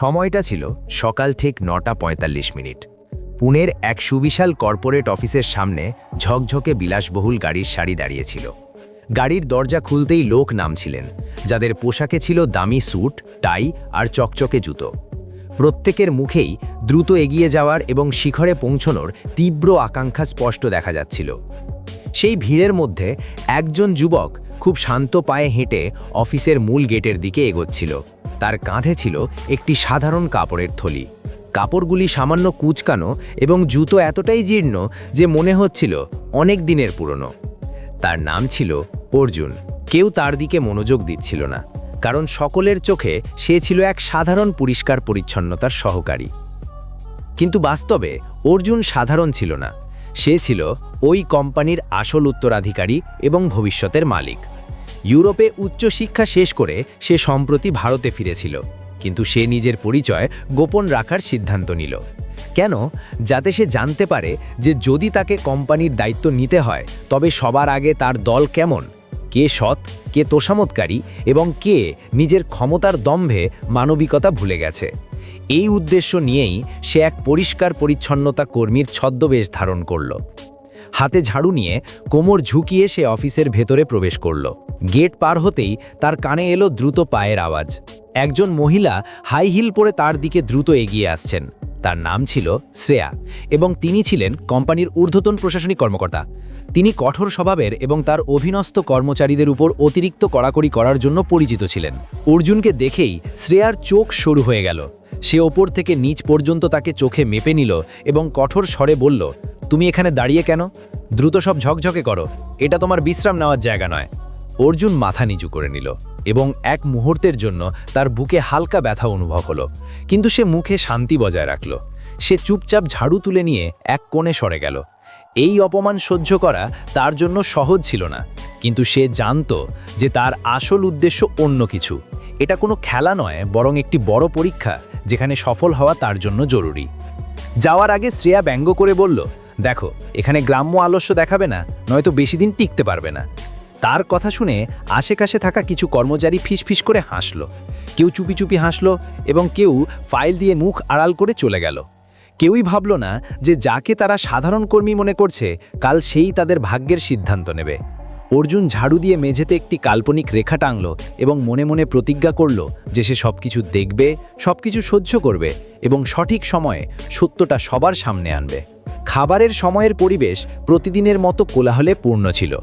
সময়টা ছিল সকাল ঠিক নটা পঁয়তাল্লিশ মিনিট। পুনের এক সুবিশাল কর্পোরেট অফিসের সামনে ঝকঝকে বিলাসবহুল গাড়ির সারি দাঁড়িয়েছিল। গাড়ির দরজা খুলতেই লোক নামছিলেন, যাদের পোশাকে ছিল দামি স্যুট, টাই আর চকচকে জুতো। প্রত্যেকের মুখেই দ্রুত এগিয়ে যাওয়ার এবং শিখরে পৌঁছনোর তীব্র আকাঙ্ক্ষা স্পষ্ট দেখা যাচ্ছিল। সেই ভিড়ের মধ্যে একজন যুবক খুব শান্ত পায়ে হেঁটে অফিসের মূল গেটের দিকে এগোচ্ছিল। তার কাঁধে ছিল একটি সাধারণ কাপড়ের থলি। কাপড়গুলি সামান্য কুচকানো এবং জুতো এতটাই জীর্ণ যে মনে হচ্ছিল অনেক দিনের পুরনো। তার নাম ছিল অর্জুন। কেউ তার দিকে মনোযোগ দিচ্ছিল না, কারণ সকলের চোখে সে ছিল এক সাধারণ পরিষ্কার পরিচ্ছন্নতার সহকারী। কিন্তু বাস্তবে অর্জুন সাধারণ ছিল না। সে ছিল ওই কোম্পানির আসল উত্তরাধিকারী এবং ভবিষ্যতের মালিক। ইউরোপে উচ্চশিক্ষা শেষ করে সে সম্প্রতি ভারতে ফিরেছিল। কিন্তু সে নিজের পরিচয় গোপন রাখার সিদ্ধান্ত নিল। কেন? যাতে সে জানতে পারে যে যদি তাকে কোম্পানির দায়িত্ব নিতে হয়, তবে সবার আগে তার দল কেমন? কে সৎ, কে তোষামতকারী এবং কে নিজের ক্ষমতার দম্ভে মানবিকতা ভুলে গেছে? এই উদ্দেশ্য নিয়েই সে এক পরিষ্কার পরিচ্ছন্নতা কর্মীর ছদ্মবেশ ধারণ করল। হাতে ঝাড়ু নিয়ে কোমর ঝুঁকিয়ে সে অফিসের ভেতরে প্রবেশ করল। গেট পার হতেই তার কানে এলো দ্রুত পায়ের আওয়াজ। একজন মহিলা হাই হিল পরে তার দিকে দ্রুত এগিয়ে আসছেন। তার নাম ছিল শ্রেয়া এবং তিনি ছিলেন কোম্পানির ঊর্ধ্বতন প্রশাসনিক কর্মকর্তা। তিনি কঠোর স্বভাবের এবং তার অভিনস্ত কর্মচারীদের উপর অতিরিক্ত কড়াকড়ি করার জন্য পরিচিত ছিলেন। অর্জুনকে দেখেই শ্রেয়ার চোখ শুরু হয়ে গেল। সে ওপর থেকে নিচ পর্যন্ত তাকে চোখে মেপে নিল এবং কঠোর স্বরে বলল, তুমি এখানে দাঁড়িয়ে কেন? দ্রুত সব ঝকঝকে করো। এটা তোমার বিশ্রাম নেওয়ার জায়গা নয়। অর্জুন মাথা নিচু করে নিল এবং এক মুহূর্তের জন্য তার বুকে হালকা ব্যথা অনুভব হলো। কিন্তু সে মুখে শান্তি বজায় রাখল। সে চুপচাপ ঝাড়ু তুলে নিয়ে এক কোণে সরে গেল। এই অপমান সহ্য করা তার জন্য সহজ ছিল না। কিন্তু সে জানত যে তার আসল উদ্দেশ্য অন্য কিছু। এটা কোনো খেলা নয়, বরং একটি বড় পরীক্ষা, যেখানে সফল হওয়া তার জন্য জরুরি। যাওয়ার আগে শ্রেয়া ব্যঙ্গ করে বলল দেখো, এখানে গ্রাম্য আলস্য দেখাবে না, নয়তো বেশি দিন টিকতে পারবে না। তার কথা শুনে আশেপাশে থাকা কিছু কর্মচারী ফিসফিস করে হাসল। কেউ চুপি চুপি হাসল এবং কেউ ফাইল দিয়ে মুখ আড়াল করে চলে গেল। কেউই ভাবল না যে যাকে তারা সাধারণ কর্মী মনে করছে, কাল সেই তাদের ভাগ্যের সিদ্ধান্ত নেবে। অর্জুন ঝাড়ু দিয়ে মেঝেতে একটি কাল্পনিক রেখা টাঙল এবং মনে মনে প্রতিজ্ঞা করল যে সে সব কিছু দেখবে সব কিছু সহ্য করবে এবং সঠিক সময়ে সত্যটা সবার সামনে আনবে। খাবারের সময়ের পরিবেশ প্রতিদিনের মতো কোলাহলে পূর্ণ ছিল।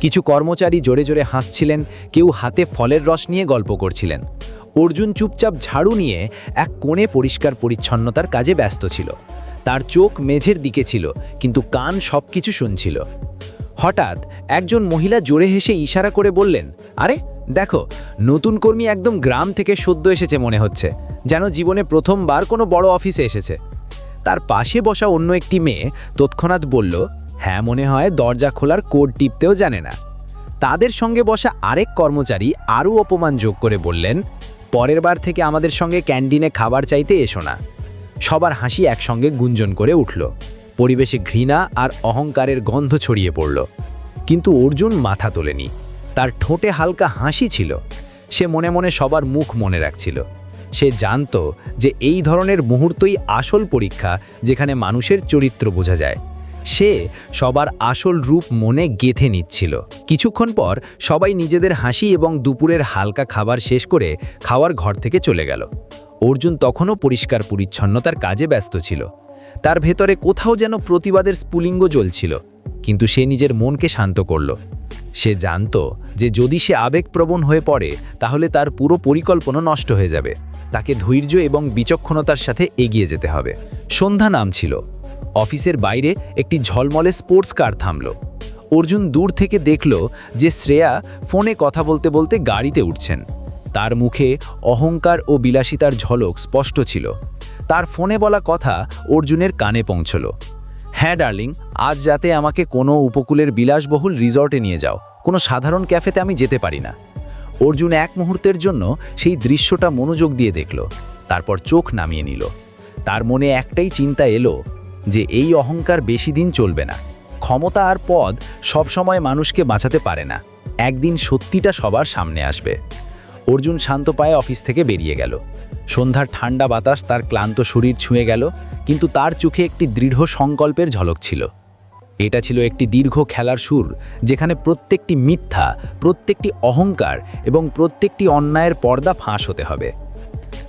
কিছু কর্মচারী জোরে জোরে হাসছিলেন, কেউ হাতে ফলের রস নিয়ে গল্প করছিলেন। অর্জুন চুপচাপ ঝাড়ু নিয়ে এক কোণে পরিষ্কার পরিচ্ছন্নতার কাজে ব্যস্ত ছিল। তার চোখ মেঝের দিকে ছিল, কিন্তু কান সব কিছু শুনছিল। হঠাৎ একজন মহিলা জোরে হেসে ইশারা করে বললেন, আরে, দেখো, নতুন কর্মী একদম গ্রাম থেকে সদ্য এসেছে মনে হচ্ছে, যেন জীবনে প্রথমবার কোনো বড় অফিসে এসেছে। তার পাশে বসা অন্য একটি মেয়ে তৎক্ষণাৎ বলল হ্যাঁ মনে হয় দরজা খোলার কোড টিপতেও জানে না। তাদের সঙ্গে বসা আরেক কর্মচারী আরও অপমান যোগ করে বললেন, পরের বার থেকে আমাদের সঙ্গে ক্যান্টিনে খাবার চাইতে এসো না। সবার হাসি একসঙ্গে গুঞ্জন করে উঠল। পরিবেশে ঘৃণা আর অহংকারের গন্ধ ছড়িয়ে পড়ল। কিন্তু অর্জুন মাথা তোলেনি। তার ঠোঁটে হালকা হাসি ছিল। সে মনে মনে সবার মুখ মনে রাখছিল। সে জানত যে এই ধরনের মুহূর্তই আসল পরীক্ষা যেখানে মানুষের চরিত্র বোঝা যায়। সে সবার আসল রূপ মনে গেথে নিচ্ছিল। কিছুক্ষণ পর সবাই নিজেদের হাসি এবং দুপুরের হালকা খাবার শেষ করে খাওয়ার ঘর থেকে চলে গেল। অর্জুন তখনও পরিষ্কার পরিচ্ছন্নতার কাজে ব্যস্ত ছিল। তার ভেতরে কোথাও যেন প্রতিবাদের স্পুলিঙ্গ জ্বলছিল, কিন্তু সে নিজের মনকে শান্ত করল। সে জানত যে যদি সে আবেগপ্রবণ হয়ে পড়ে, তাহলে তার পুরো পরিকল্পনা নষ্ট হয়ে যাবে। তাকে ধৈর্য এবং বিচক্ষণতার সাথে এগিয়ে যেতে হবে। সন্ধ্যা নাম ছিল অফিসের বাইরে একটি ঝলমলে স্পোর্টস কার থামল। অর্জুন দূর থেকে দেখল যে শ্রেয়া ফোনে কথা বলতে বলতে গাড়িতে উঠছেন। তার মুখে অহংকার ও বিলাসিতার ঝলক স্পষ্ট ছিল। তার ফোনে বলা কথা অর্জুনের কানে পৌঁছল। হ্যাঁ ডার্লিং, আজ রাতে আমাকে কোনো উপকূলের বিলাসবহুল রিসর্টে নিয়ে যাও। কোনো সাধারণ ক্যাফেতে আমি যেতে পারি না। অর্জুন এক মুহূর্তের জন্য সেই দৃশ্যটা মনোযোগ দিয়ে দেখল, তারপর চোখ নামিয়ে নিল। তার মনে একটাই চিন্তা এলো যে এই অহংকার বেশি দিন চলবে না। ক্ষমতা আর পদ সবসময় মানুষকে বাঁচাতে পারে না। একদিন সত্যিটা সবার সামনে আসবে। অর্জুন শান্ত পায়ে অফিস থেকে বেরিয়ে গেল। সন্ধ্যার ঠান্ডা বাতাস তার ক্লান্ত শরীর ছুঁয়ে গেল, কিন্তু তার চোখে একটি দৃঢ় সংকল্পের ঝলক ছিল। এটা ছিল একটি দীর্ঘ খেলার সুর, যেখানে প্রত্যেকটি মিথ্যা, প্রত্যেকটি অহংকার এবং প্রত্যেকটি অন্যায়ের পর্দা ফাঁস হতে হবে।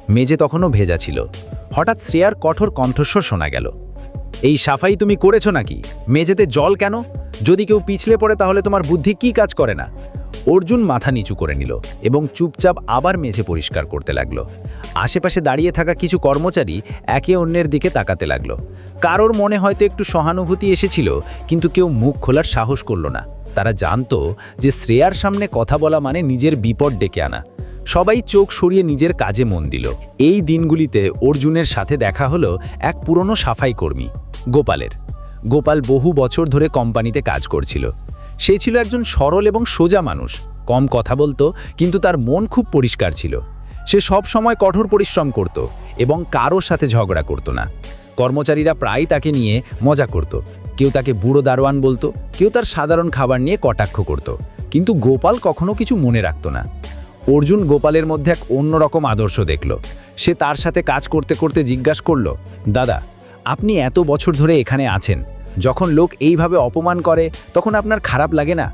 মেজে তখনও ভেজা ছিল। হঠাৎ শ্রেয়ার কঠোর কণ্ঠস্বর শোনা গেল। এই সাফাই তুমি করেছ নাকি? মেঝেতে জল কেন? যদি কেউ পিছলে পড়ে তাহলে তোমার বুদ্ধি কি কাজ করে না? অর্জুন মাথা নিচু করে নিল এবং চুপচাপ আবার মেঝে পরিষ্কার করতে লাগল। আশেপাশে দাঁড়িয়ে থাকা কিছু কর্মচারী একে অন্যের দিকে তাকাতে লাগল। কারোর মনে হয়তো একটু সহানুভূতি এসেছিল, কিন্তু কেউ মুখ খোলার সাহস করল না। তারা জানতো যে শ্রেয়ার সামনে কথা বলা মানে নিজের বিপদ ডেকে আনা। সবাই চোখ সরিয়ে নিজের কাজে মন দিল। এই দিনগুলিতে অর্জুনের সাথে দেখা হলো এক পুরনো সাফাই কর্মী, গোপালের। গোপাল বহু বছর ধরে কোম্পানিতে কাজ করছিল। সে ছিল একজন সরল এবং সোজা মানুষ। কম কথা বলতো, কিন্তু তার মন খুব পরিষ্কার ছিল। সে সব সময় কঠোর পরিশ্রম করত এবং কারোর সাথে ঝগড়া করত না। কর্মচারীরা প্রায় তাকে নিয়ে মজা করত। কেউ তাকে বুড়ো দারোয়ান বলতো, কেউ তার সাধারণ খাবার নিয়ে কটাক্ষ করত। কিন্তু গোপাল কখনো কিছু মনে রাখত না। অর্জুন গোপালের মধ্যে এক অন্যরকম আদর্শ দেখল। সে তার সাথে কাজ করতে করতে জিজ্ঞাসা করল, দাদা, আপনি এত বছর ধরে এখানে আছেন। যখন লোক এইভাবে অপমান করে, তখন আপনার খারাপ লাগে না?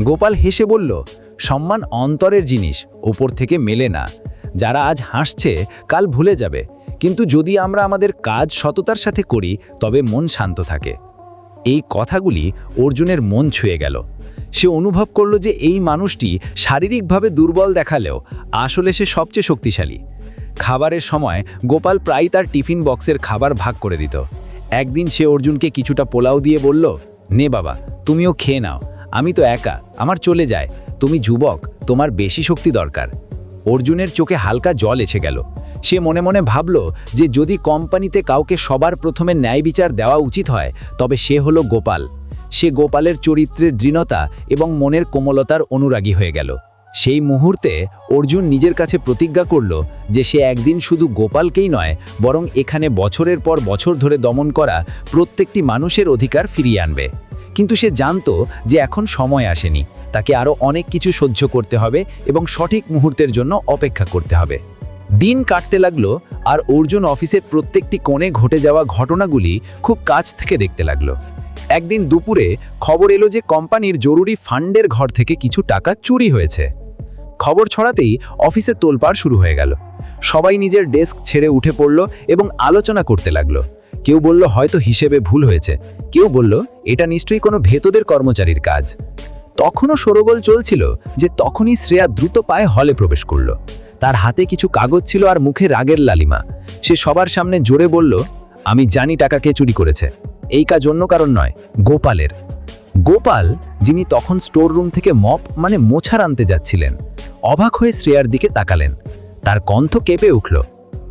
গোপাল হেসে বলল, সম্মান অন্তরের জিনিস, ওপর থেকে মেলে না। যারা আজ হাসছে, কাল ভুলে যাবে। কিন্তু যদি আমরা আমাদের কাজ সততার সাথে করি, তবে মন শান্ত থাকে। এই কথাগুলি অর্জুনের মন ছুঁয়ে গেল। সে অনুভব করল যে এই মানুষটি শারীরিকভাবে দুর্বল দেখালেও আসলে সে সবচেয়ে শক্তিশালী। খাবারের সময় গোপাল প্রায় তার টিফিন বক্সের খাবার ভাগ করে দিত। একদিন সে অর্জুনকে কিছুটা পোলাও দিয়ে বলল, নে বাবা, তুমিও খেয়ে নাও। আমি তো একা, আমার চলে যায়। তুমি যুবক, তোমার বেশি শক্তি দরকার। অর্জুনের চোখে হালকা জল এসে গেল। সে মনে মনে ভাবল যে যদি কোম্পানিতে কাউকে সবার প্রথমে ন্যায় বিচার দেওয়া উচিত হয়, তবে সে হলো গোপাল। সে গোপালের চরিত্রের দৃঢ়তা এবং মনের কোমলতার অনুরাগী হয়ে গেল। সেই মুহূর্তে অর্জুন নিজের কাছে প্রতিজ্ঞা করল যে সে একদিন শুধু গোপালকেই নয়, বরং এখানে বছরের পর বছর ধরে দমন করা প্রত্যেকটি মানুষের অধিকার ফিরিয়ে আনবে। কিন্তু সে জানতো যে এখন সময় আসেনি। তাকে আরও অনেক কিছু সহ্য করতে হবে এবং সঠিক মুহূর্তের জন্য অপেক্ষা করতে হবে। দিন কাটতে লাগল আর অর্জুন অফিসের প্রত্যেকটি কোণে ঘটে যাওয়া ঘটনাগুলি খুব কাছ থেকে দেখতে লাগল। একদিন দুপুরে খবর এলো যে কোম্পানির জরুরি ফান্ডের ঘর থেকে কিছু টাকা চুরি হয়েছে। খবর ছড়াতেই অফিসে তোলপাড় শুরু হয়ে গেল। সবাই নিজের ডেস্ক ছেড়ে উঠে পড়ল এবং আলোচনা করতে লাগল। কেউ বলল, হয়তো হিসেবে ভুল হয়েছে। কেউ বলল, এটা নিশ্চয়ই কোনো ভেতদের কর্মচারীর কাজ। তখনও সরগোল চলছিল যে তখনই শ্রেয়া দ্রুত পায়ে হলে প্রবেশ করল। তার হাতে কিছু কাগজ ছিল আর মুখে রাগের লালিমা। সে সবার সামনে জোরে বলল, আমি জানি টাকা কে চুরি করেছে। এই কাজ অন্য কারণ নয়, গোপালের। গোপাল, যিনি তখন স্টোর রুম থেকে মপ মানে মোছার আনতে যাচ্ছিলেন, অবাক হয়ে শ্রেয়ার দিকে তাকালেন। তার কণ্ঠ কেঁপে উঠল,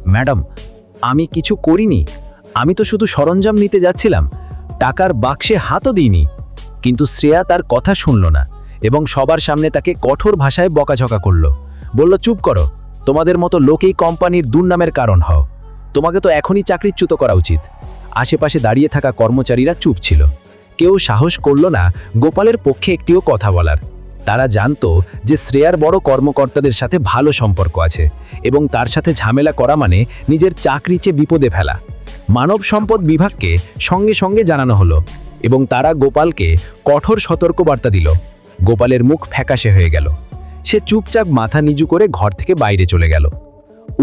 ম্যাডাম, আমি কিছু করিনি। আমি তো শুধু সরঞ্জাম নিতে যাচ্ছিলাম। টাকার বাক্সে হাতও দিইনি। কিন্তু শ্রেয়া তার কথা শুনল না এবং সবার সামনে তাকে কঠোর ভাষায় বকাঝকা করল। বলল, চুপ করো, তোমাদের মতো লোকেই কোম্পানির দুর্নামের কারণ হও। তোমাকে তো এখনই চাকরিচ্যুত করা উচিত। আশেপাশে দাঁড়িয়ে থাকা কর্মচারীরা চুপ ছিল। কেউ সাহস করল না গোপালের পক্ষে একটিও কথা বলার। তারা জানতো যে শ্রেয়ার বড় কর্মকর্তাদের সাথে ভালো সম্পর্ক আছে এবং তার সাথে ঝামেলা করা মানে নিজের চাকরি চেয়ে বিপদে ফেলা। মানব সম্পদ বিভাগকে সঙ্গে সঙ্গে জানানো হলো। এবং তারা গোপালকে কঠোর সতর্কবার্তা দিল। গোপালের মুখ ফ্যাকাশে হয়ে গেল। সে চুপচাপ মাথা নিচু করে ঘর থেকে বাইরে চলে গেল।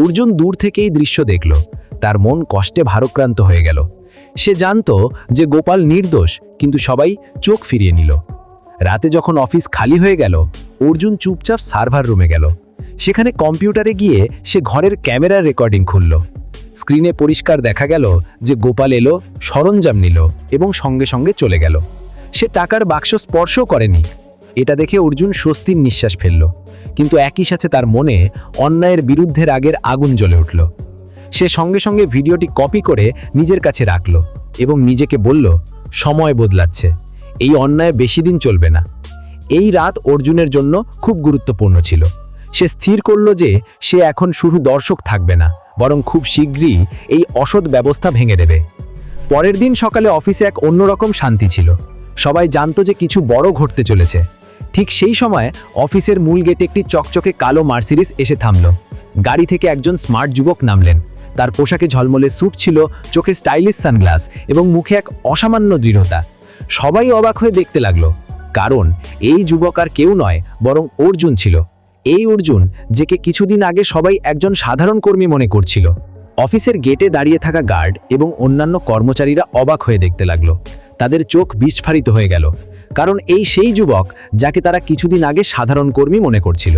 অর্জুন দূর থেকেই দৃশ্য দেখল। তার মন কষ্টে ভারক্রান্ত হয়ে গেল। সে জানতো যে গোপাল নির্দোষ, কিন্তু সবাই চোখ ফিরিয়ে নিল। রাতে যখন অফিস খালি হয়ে গেল, অর্জুন চুপচাপ সার্ভার রুমে গেল। সেখানে কম্পিউটারে গিয়ে সে ঘরের ক্যামেরার রেকর্ডিং খুলল। স্ক্রিনে পরিষ্কার দেখা গেল যে গোপাল এলো, সরঞ্জাম নিল এবং সঙ্গে সঙ্গে চলে গেল। সে টাকার বাক্স স্পর্শ করেনি। এটা দেখে অর্জুন স্বস্তির নিঃশ্বাস ফেলল। কিন্তু একই সাথে তার মনে অন্যায়ের বিরুদ্ধে রাগের আগুন জ্বলে উঠল। সে সঙ্গে সঙ্গে ভিডিওটি কপি করে নিজের কাছে রাখল এবং নিজেকে বলল, সময় বদলাচ্ছে। এই অন্যায় বেশি দিন চলবে না। এই রাত অর্জুনের জন্য খুব গুরুত্বপূর্ণ ছিল। সে স্থির করল যে সে এখন শুধু দর্শক থাকবে না বরং খুব শীঘ্রই এই অসৎ ব্যবস্থা ভেঙে দেবে। পরের দিন সকালে অফিসে এক অন্যরকম শান্তি ছিল। সবাই জানতো যে কিছু বড় ঘটতে চলেছে। ঠিক সেই সময় অফিসের মূল গেটে একটি চকচকে কালো মার্সিডিস এসে থামল। গাড়ি থেকে একজন স্মার্ট যুবক নামলেন। তার পোশাকে ঝলমলে স্যুট ছিল, চোখে স্টাইলিশ সানগ্লাস এবং মুখে এক অসামান্য দৃঢ়তা। সবাই অবাক হয়ে দেখতে লাগল। কারণ এই যুবক আর কেউ নয়, বরং অর্জুন ছিল। এই অর্জুন যেকে কিছুদিন আগে সবাই একজন সাধারণ কর্মী মনে করছিল। অফিসের গেটে দাঁড়িয়ে থাকা গার্ড এবং অন্যান্য কর্মচারীরা অবাক হয়ে দেখতে লাগল। তাদের চোখ বিস্ফারিত হয়ে গেল, কারণ এই সেই যুবক, যাকে তারা কিছুদিন আগে সাধারণ কর্মী মনে করছিল।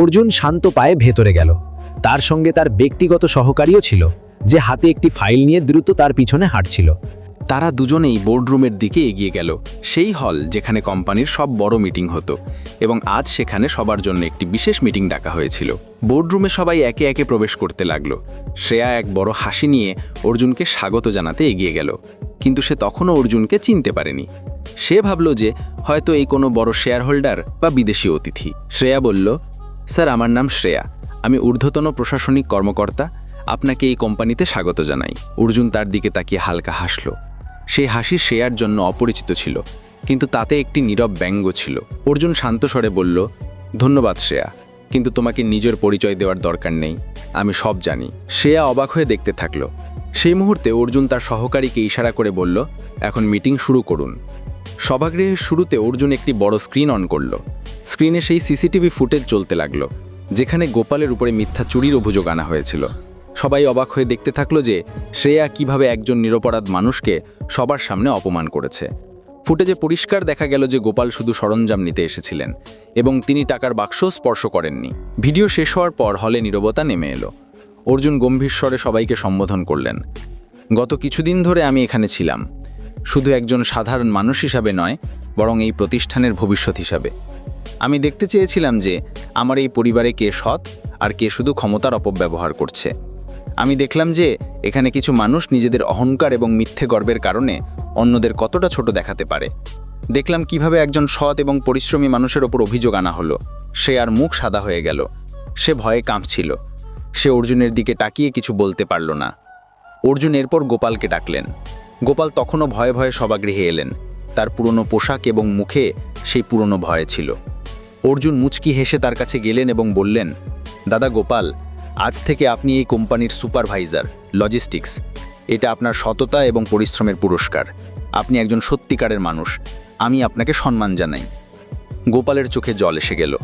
অর্জুন শান্ত পায়ে ভেতরে গেল। তার সঙ্গে তার ব্যক্তিগত সহকারীও ছিল, যে হাতে একটি ফাইল নিয়ে দ্রুত তার পিছনে হাঁটছিল। তারা দুজনেই বোর্ডরুমের দিকে এগিয়ে গেল। সেই হল যেখানে কোম্পানির সব বড় মিটিং হতো এবং আজ সেখানে সবার জন্য একটি বিশেষ মিটিং ডাকা হয়েছিল। বোর্ডরুমে সবাই একে একে প্রবেশ করতে লাগল। শ্রেয়া এক বড় হাসি নিয়ে অর্জুনকে স্বাগত জানাতে এগিয়ে গেল। কিন্তু সে তখনও অর্জুনকে চিনতে পারেনি। সে ভাবল যে হয়তো এই কোনো বড় শেয়ার হোল্ডার বা বিদেশি অতিথি। শ্রেয়া বলল, স্যার, আমার নাম শ্রেয়া। আমি ঊর্ধ্বতন প্রশাসনিক কর্মকর্তা। আপনাকে এই কোম্পানিতে স্বাগত জানাই। অর্জুন তার দিকে তাকিয়ে হালকা হাসল। সেই হাসি শ্রেয়ার জন্য অপরিচিত ছিল, কিন্তু তাতে একটি নীরব ব্যঙ্গ ছিল। অর্জুন শান্ত স্বরে বলল, ধন্যবাদ শ্রেয়া, কিন্তু তোমাকে নিজের পরিচয় দেওয়ার দরকার নেই। আমি সব জানি। শ্রেয়া অবাক হয়ে দেখতে থাকল। সেই মুহূর্তে অর্জুন তার সহকারীকে ইশারা করে বলল, এখন মিটিং শুরু করুন। সভাগৃহের শুরুতে অর্জুন একটি বড় স্ক্রিন অন করল। স্ক্রিনে সেই সিসিটিভি ফুটেজ চলতে লাগল, যেখানে গোপালের উপরে মিথ্যা চুরির অভিযোগ আনা হয়েছিল। সবাই অবাক হয়ে দেখতে থাকল যে শ্রেয়া কীভাবে একজন নিরপরাধ মানুষকে সবার সামনে অপমান করেছে। ফুটেজে পরিষ্কার দেখা গেল যে গোপাল শুধু সরঞ্জাম নিতে এসেছিলেন এবং তিনি টাকার বাক্স স্পর্শ করেননি। ভিডিও শেষ হওয়ার পর হলে নীরবতা নেমে এলো। অর্জুন গম্ভীর স্বরে সবাইকে সম্বোধন করলেন, গত কিছুদিন ধরে আমি এখানে ছিলাম। শুধু একজন সাধারণ মানুষ হিসাবে নয়, বরং এই প্রতিষ্ঠানের ভবিষ্যৎ হিসাবে। আমি দেখতে চেয়েছিলাম যে আমার এই পরিবারে কে সৎ আর কে শুধু ক্ষমতার অপব্যবহার করছে। আমি দেখলাম যে এখানে কিছু মানুষ নিজেদের অহংকার এবং মিথ্যে গর্বের কারণে অন্যদের কতটা ছোট দেখাতে পারে। দেখলাম কীভাবে একজন সৎ এবং পরিশ্রমী মানুষের ওপর অভিযোগ আনা হলো। সে আর মুখ সাদা হয়ে গেল। সে ভয়ে কাঁপছিল। সে অর্জুনের দিকে তাকিয়ে কিছু বলতে পারল না। অর্জুন এরপর গোপালকে ডাকলেন। গোপাল তখনও ভয়ে ভয়ে সভাগৃহে এলেন। তার পুরনো পোশাক এবং মুখে সেই পুরনো ভয় ছিল। অর্জুন মুচকি হেসে তার কাছে গেলেন এবং বললেন, দাদা গোপাল আজ থেকে আপনি এই কোম্পানির সুপারভাইজার, লজিস্টিক্স। এটা আপনার সততা এবং পরিশ্রমের পুরস্কার। আপনি একজন সত্যিকারের মানুষ। আমি আপনাকে সম্মান জানাই। গোপালের চোখে জল এসে গেল।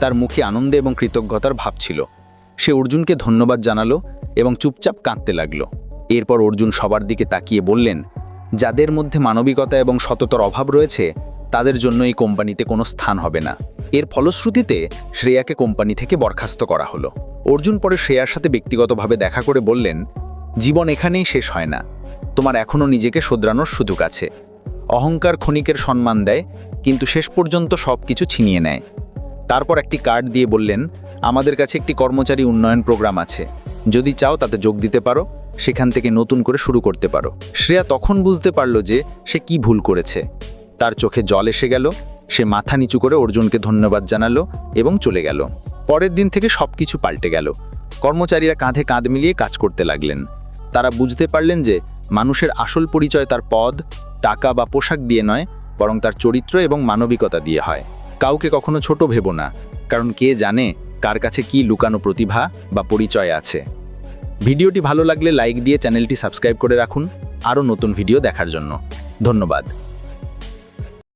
তার মুখে আনন্দে এবং কৃতজ্ঞতার ভাব ছিল। সে অর্জুনকে ধন্যবাদ জানালো এবং চুপচাপ কাঁদতে লাগল। এরপর অর্জুন সবার দিকে তাকিয়ে বললেন, যাদের মধ্যে মানবিকতা এবং সততার অভাব রয়েছে তাদের জন্য এই কোম্পানিতে কোনো স্থান হবে না। এর ফলশ্রুতিতে শ্রেয়াকে কোম্পানি থেকে বরখাস্ত করা হলো। অর্জুন পরে শ্রেয়ার সাথে ব্যক্তিগতভাবে দেখা করে বললেন, জীবন এখানেই শেষ হয় না। তোমার এখনও নিজেকে শোধরানোর সুযোগ আছে। অহংকার ক্ষণিকের সম্মান দেয়, কিন্তু শেষ পর্যন্ত সব কিছু ছিনিয়ে নেয়। তারপর একটি কার্ড দিয়ে বললেন, আমাদের কাছে একটি কর্মচারী উন্নয়ন প্রোগ্রাম আছে। যদি চাও তাতে যোগ দিতে পারো, সেখান থেকে নতুন করে শুরু করতে পারো। শ্রেয়া তখন বুঝতে পারল যে সে কি ভুল করেছে। তার চোখে জল এসে গেল। সে মাথা নিচু করে অর্জুনকে ধন্যবাদ জানালো এবং চলে গেল। পরের দিন থেকে সব কিছু পাল্টে গেল। কর্মচারীরা কাঁধে কাঁধ মিলিয়ে কাজ করতে লাগলেন। তারা বুঝতে পারলেন যে মানুষের আসল পরিচয় তার পদ, টাকা বা পোশাক দিয়ে নয়, বরং তার চরিত্র এবং মানবিকতা দিয়ে হয়। কাউকে কখনো ছোট ভেবো না, কারণ কে জানে কার কাছে কি লুকানো প্রতিভা বা পরিচয় আছে। ভিডিওটি ভালো লাগলে লাইক দিয়ে চ্যানেলটি সাবস্ক্রাইব করে রাখুন। আরও নতুন ভিডিও দেখার জন্য। ধন্যবাদ।